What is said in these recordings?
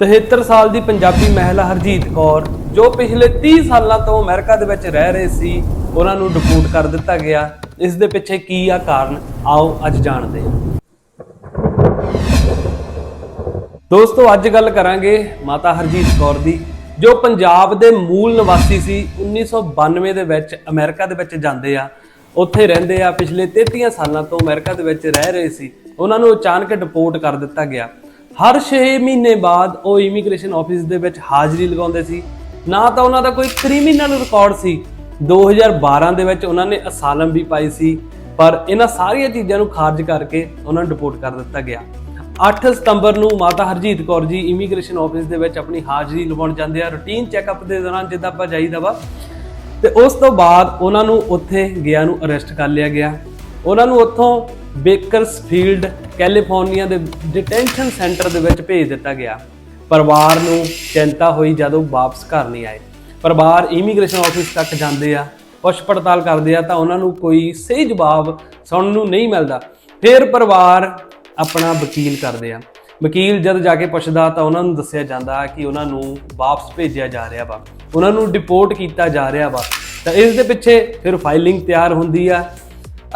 73 ਸਾਲ ਦੀ ਪੰਜਾਬੀ ਮਹਿਲਾ ਹਰਜੀਤ ਕੌਰ, ਜੋ ਪਿਛਲੇ 30 ਸਾਲਾਂ ਤੋਂ ਅਮਰੀਕਾ ਦੇ ਵਿੱਚ ਰਹਿ ਰਹੇ ਸੀ, ਉਹਨਾਂ ਨੂੰ ਡਿਪੋਰਟ ਕਰ ਦਿੱਤਾ ਗਿਆ। ਇਸ ਦੇ ਪਿੱਛੇ ਕੀ ਆ ਕਾਰਨ? ਆਓ ਅੱਜ ਜਾਣਦੇ ਹਾਂ। ਦੋਸਤੋ, ਅੱਜ ਗੱਲ ਕਰਾਂਗੇ ਮਾਤਾ ਹਰਜੀਤ ਕੌਰ ਦੀ, ਜੋ ਪੰਜਾਬ ਦੇ ਮੂਲ ਨਿਵਾਸੀ ਸੀ। 1992 ਦੇ ਵਿੱਚ ਅਮਰੀਕਾ ਦੇ ਵਿੱਚ ਜਾਂਦੇ ਆ। ਉੱਥੇ ਰਹਿੰਦੇ ਆ। ਪਿਛਲੇ 33 ਸਾਲਾਂ ਤੋਂ ਅਮਰੀਕਾ ਦੇ ਵਿੱਚ ਰਹਿ ਰਹੇ ਸੀ। ਉਹਨਾਂ ਨੂੰ ਅਚਾਨਕ ਡਿਪੋਰਟ ਕਰ ਦਿੱਤਾ ਗਿਆ। ਹਰ 6 ਮਹੀਨੇ ਬਾਅਦ ਉਹ ਇਮੀਗ੍ਰੇਸ਼ਨ ਆਫਿਸ ਦੇ ਵਿੱਚ ਹਾਜ਼ਰੀ ਲਗਾਉਂਦੇ ਸੀ। ਨਾ ਤਾਂ ਉਹਨਾਂ ਦਾ ਕੋਈ ਕ੍ਰਿਮੀਨਲ ਰਿਕਾਰਡ ਸੀ। 2012 ਦੇ ਵਿੱਚ ਉਹਨਾਂ ਨੇ ਅਸਾਲਮ ਵੀ ਪਾਈ ਸੀ, ਪਰ ਇਹਨਾਂ ਸਾਰੀਆਂ ਚੀਜ਼ਾਂ ਨੂੰ ਖਾਰਜ ਕਰਕੇ ਉਹਨਾਂ ਨੂੰ ਡਿਪੋਰਟ ਕਰ ਦਿੱਤਾ ਗਿਆ। 8 ਸਤੰਬਰ ਨੂੰ ਮਾਤਾ ਹਰਜੀਤ ਕੌਰ ਜੀ ਇਮੀਗ੍ਰੇਸ਼ਨ ਆਫਿਸ ਦੇ ਵਿੱਚ ਆਪਣੀ ਹਾਜ਼ਰੀ ਲਵਾਉਣ ਜਾਂਦੇ ਆ। ਰੂਟੀਨ ਚੈੱਕਅਪ ਦੇ ਦੌਰਾਨ ਜਿੱਦਾਂ ਆਪਾਂ ਜਾਈਦਾ ਵਾ, ਤੇ ਉਸ ਤੋਂ ਬਾਅਦ ਉਹਨਾਂ ਨੂੰ ਉੱਥੇ ਗਿਆ ਨੂੰ ਅਰੈਸਟ ਕਰ ਲਿਆ ਗਿਆ। ਉਹਨਾਂ ਨੂੰ ਉੱਥੋਂ ਬੇਕਰਸਫੀਲਡ ਕੈਲੀਫੋਰਨੀਆ ਦੇ ਡਿਟੈਂਸ਼ਨ ਸੈਂਟਰ ਦੇ ਵਿੱਚ ਭੇਜ ਦਿੱਤਾ ਗਿਆ। ਪਰਿਵਾਰ ਨੂੰ ਚਿੰਤਾ ਹੋਈ ਜਦੋਂ ਵਾਪਸ ਘਰ ਨਹੀਂ ਆਏ। ਪਰਿਵਾਰ ਇਮੀਗ੍ਰੇਸ਼ਨ ਆਫਿਸ ਤੱਕ ਜਾਂਦੇ ਆ, ਪੁੱਛ ਪੜਤਾਲ ਕਰਦੇ ਆ ਤਾਂ ਉਹਨਾਂ ਨੂੰ ਕੋਈ ਸਹੀ ਜਵਾਬ ਸੁਣਨ ਨੂੰ ਨਹੀਂ ਮਿਲਦਾ। ਫਿਰ ਪਰਿਵਾਰ ਆਪਣਾ ਵਕੀਲ ਕਰਦੇ ਆ। ਵਕੀਲ ਜਦ ਜਾ ਕੇ ਪੁੱਛਦਾ ਤਾਂ ਉਹਨਾਂ ਨੂੰ ਦੱਸਿਆ ਜਾਂਦਾ ਕਿ ਉਹਨਾਂ ਨੂੰ ਵਾਪਸ ਭੇਜਿਆ ਜਾ ਰਿਹਾ ਵਾ। ਉਹਨਾਂ ਨੂੰ ਡਿਪੋਰਟ ਕੀਤਾ ਜਾ ਰਿਹਾ ਵਾ। ਤਾਂ ਇਸ ਦੇ ਪਿੱਛੇ ਫਿਰ ਫਾਈਲਿੰਗ ਤਿਆਰ ਹੁੰਦੀ ਆ।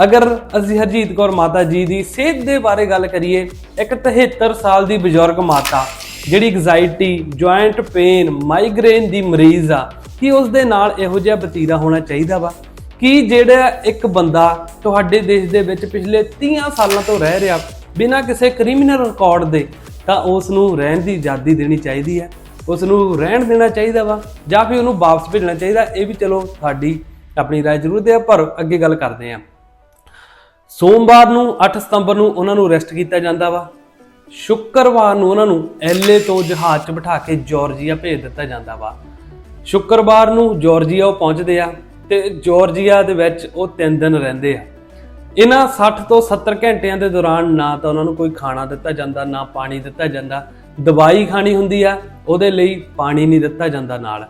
ਅਗਰ ਅਸੀਂ ਹਰਜੀਤ ਕੌਰ ਮਾਤਾ ਜੀ ਦੀ ਸਿਹਤ ਦੇ ਬਾਰੇ ਗੱਲ ਕਰੀਏ ਇੱਕ 73 ਸਾਲ ਦੀ ਬਜ਼ੁਰਗ ਮਾਤਾ ਜਿਹੜੀ ਐਗਜ਼ਾਈਟੀ ਜੁਆਇੰਟ ਪੇਨ ਮਾਈਗ੍ਰੇਨ ਦੀ ਮਰੀਜ਼ ਆ ਕੀ ਉਸ ਦੇ ਨਾਲ ਇਹੋ ਜਿਹਾ ਵਤੀਰਾ ਹੋਣਾ ਚਾਹੀਦਾ ਵਾ ਕਿ ਜਿਹੜਾ ਇੱਕ ਬੰਦਾ ਤੁਹਾਡੇ ਦੇਸ਼ ਦੇ ਵਿੱਚ ਪਿਛਲੇ 30 ਸਾਲਾਂ ਤੋਂ ਰਹਿ ਰਿਹਾ ਬਿਨਾਂ ਕਿਸੇ ਕ੍ਰਿਮੀਨਲ ਰਿਕਾਰਡ ਦੇ ਤਾਂ ਉਸ ਨੂੰ ਰਹਿਣ ਦੀ ਆਜ਼ਾਦੀ ਦੇਣੀ ਚਾਹੀਦੀ ਹੈ ਉਸ ਨੂੰ ਰਹਿਣ ਦੇਣਾ ਚਾਹੀਦਾ ਵਾ ਜਾਂ ਫਿਰ ਉਹਨੂੰ ਵਾਪਸ ਭੇਜਣਾ ਚਾਹੀਦਾ ਇਹ ਵੀ ਚਲੋ ਤੁਹਾਡੀ ਆਪਣੀ رائے ਜ਼ਰੂਰ ਦਿਓ ਪਰ ਅੱਗੇ ਗੱਲ ਕਰਦੇ ਹਾਂ ਸੋਮਵਾਰ ਨੂੰ 8 ਸਤੰਬਰ ਨੂੰ ਉਹਨਾਂ ਨੂੰ ਅਰੈਸਟ ਕੀਤਾ ਜਾਂਦਾ ਵਾ। ਸ਼ੁੱਕਰਵਾਰ ਨੂੰ ਉਹਨਾਂ ਨੂੰ ਐਲਏ ਤੋਂ ਜਹਾਜ਼ 'ਚ ਬਿਠਾ ਕੇ ਜਾਰਜੀਆ ਭੇਜ ਦਿੱਤਾ ਜਾਂਦਾ ਵਾ। ਸ਼ੁੱਕਰਵਾਰ ਨੂੰ ਜਾਰਜੀਆ ਉਹ ਪਹੁੰਚਦੇ ਆ ਤੇ ਜਾਰਜੀਆ ਦੇ ਵਿੱਚ ਉਹ 3 ਦਿਨ ਰਹਿੰਦੇ ਆ। ਇਹਨਾਂ 60 ਤੋਂ 70 ਘੰਟਿਆਂ ਦੇ ਦੌਰਾਨ ਨਾ ਤਾਂ ਉਹਨਾਂ ਨੂੰ ਕੋਈ ਖਾਣਾ ਦਿੱਤਾ ਜਾਂਦਾ, ਨਾ ਪਾਣੀ ਦਿੱਤਾ ਜਾਂਦਾ। ਦਵਾਈ ਖਾਣੀ ਹੁੰਦੀ ਆ, ਉਹਦੇ ਲਈ ਪਾਣੀ ਨਹੀਂ ਦਿੱਤਾ ਜਾਂਦਾ ਨਾਲ।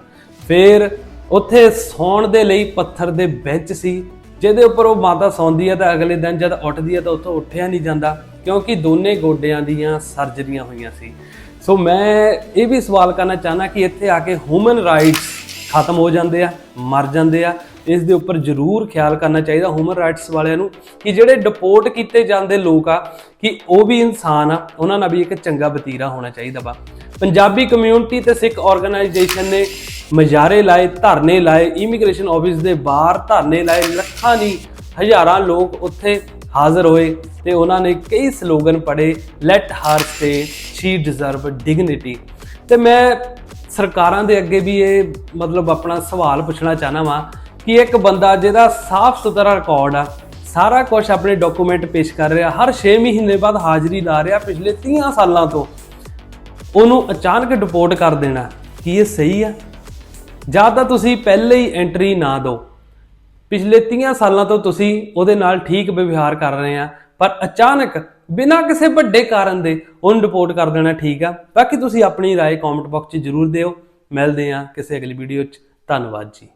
ਫਿਰ ਉੱਥੇ ਸੌਣ ਦੇ ਲਈ ਪੱਥਰ ਦੇ ਬੈਂਚ ਸੀ। ਜਿਹਦੇ ਉੱਪਰ ਉਹ ਮਾਤਾ ਸੌਂਦੀ ਹੈ ਤਾਂ ਅਗਲੇ ਦਿਨ ਜਦ ਉੱਠਦੀ ਹੈ ਤਾਂ ਉੱਥੋਂ ਉੱਠਿਆ ਨਹੀਂ ਜਾਂਦਾ, ਕਿਉਂਕਿ ਦੋਨੇ ਗੋਡਿਆਂ ਦੀਆਂ ਸਰਜਰੀਆਂ ਹੋਈਆਂ ਸੀ। ਸੋ ਮੈਂ ਇਹ ਵੀ ਸਵਾਲ ਕਰਨਾ ਚਾਹਨਾ ਕਿ ਇੱਥੇ ਆ ਕੇ ਹਿਊਮਨ ਰਾਈਟਸ ਖਤਮ ਹੋ ਜਾਂਦੇ ਆ, ਮਰ ਜਾਂਦੇ ਆ। ਇਸ ਦੇ ਉੱਪਰ ਜ਼ਰੂਰ ਖਿਆਲ ਕਰਨਾ ਚਾਹੀਦਾ ਹਿਊਮਨ ਰਾਈਟਸ ਵਾਲਿਆਂ ਨੂੰ ਕਿ ਜਿਹੜੇ ਡਿਪੋਰਟ ਕੀਤੇ ਜਾਂਦੇ ਲੋਕ ਆ, ਕਿ ਉਹ ਵੀ ਇਨਸਾਨ ਆ, ਉਹਨਾਂ ਨਾਲ ਵੀ ਇੱਕ ਚੰਗਾ ਵਤੀਰਾ ਹੋਣਾ ਚਾਹੀਦਾ ਵਾ। ਪੰਜਾਬੀ ਕਮਿਊਨਿਟੀ ਤੇ ਸਿੱਖ ਆਰਗੇਨਾਈਜੇਸ਼ਨ ਨੇ ਮਜਾਰੇ ਲਾਏ, ਧਰਨੇ ਲਾਏ ਇਮੀਗ੍ਰੇਸ਼ਨ ਆਫਿਸ ਦੇ ਬਾਹਰ ਧਰਨੇ ਲਾਏ, ਲੱਖਾਂ ਨਹੀਂ ਹਜ਼ਾਰਾਂ ਲੋਕ ਉੱਥੇ ਹਾਜ਼ਰ ਹੋਏ ਤੇ ਉਹਨਾਂ ਨੇ ਕਈ ਸਲੋਗਨ ਪੜੇ let her stay she deserve dignity ਤੇ ਮੈਂ ਸਰਕਾਰਾਂ ਦੇ ਅੱਗੇ ਵੀ ਇਹ ਮਤਲਬ ਆਪਣਾ ਸਵਾਲ ਪੁੱਛਣਾ ਚਾਹਨਾ ਵਾਂ ਕਿ ਇੱਕ ਬੰਦਾ ਜਿਹਦਾ ਸਾਫ਼ ਸੁਥਰਾ ਰਿਕਾਰਡ ਆ, ਸਾਰਾ ਕੁਝ ਆਪਣੇ ਡਾਕੂਮੈਂਟ ਪੇਸ਼ ਕਰ ਰਿਹਾ, ਹਰ 6 ਮਹੀਨੇ ਬਾਅਦ ਹਾਜ਼ਰੀ ਲਾ ਰਿਹਾ ਪਿਛਲੇ 30 ਸਾਲਾਂ ਤੋਂ, ਉਹਨੂੰ ਅਚਾਨਕ ਡਿਪੋਰਟ ਕਰ ਦੇਣਾ, ਕੀ ਇਹ ਸਹੀ ਆ? ਜਾਂ ਤਾਂ ਤੁਸੀਂ ਪਹਿਲੇ ਹੀ ਐਂਟਰੀ ਨਾ ਦਿਓ ਪਿਛਲੇ 30 ਸਾਲਾਂ ਤੋਂ ਤੁਸੀਂ ਉਹਦੇ ਨਾਲ ਠੀਕ ਵਿਵਹਾਰ ਕਰ ਰਹੇ ਆ ਪਰ ਅਚਾਨਕ ਬਿਨਾਂ ਕਿਸੇ ਵੱਡੇ ਕਾਰਨ ਦੇ ਉਹਨੂੰ ਰਿਪੋਰਟ ਕਰ ਦੇਣਾ ਠੀਕ ਆ ਬਾਕੀ ਤੁਸੀਂ ਆਪਣੀ رائے ਕਮੈਂਟ ਬਾਕਸ 'ਚ ਜ਼ਰੂਰ ਦਿਓ ਮਿਲਦੇ ਆ ਕਿਸੇ ਅਗਲੀ ਵੀਡੀਓ 'ਚ ਧੰਨਵਾਦ ਜੀ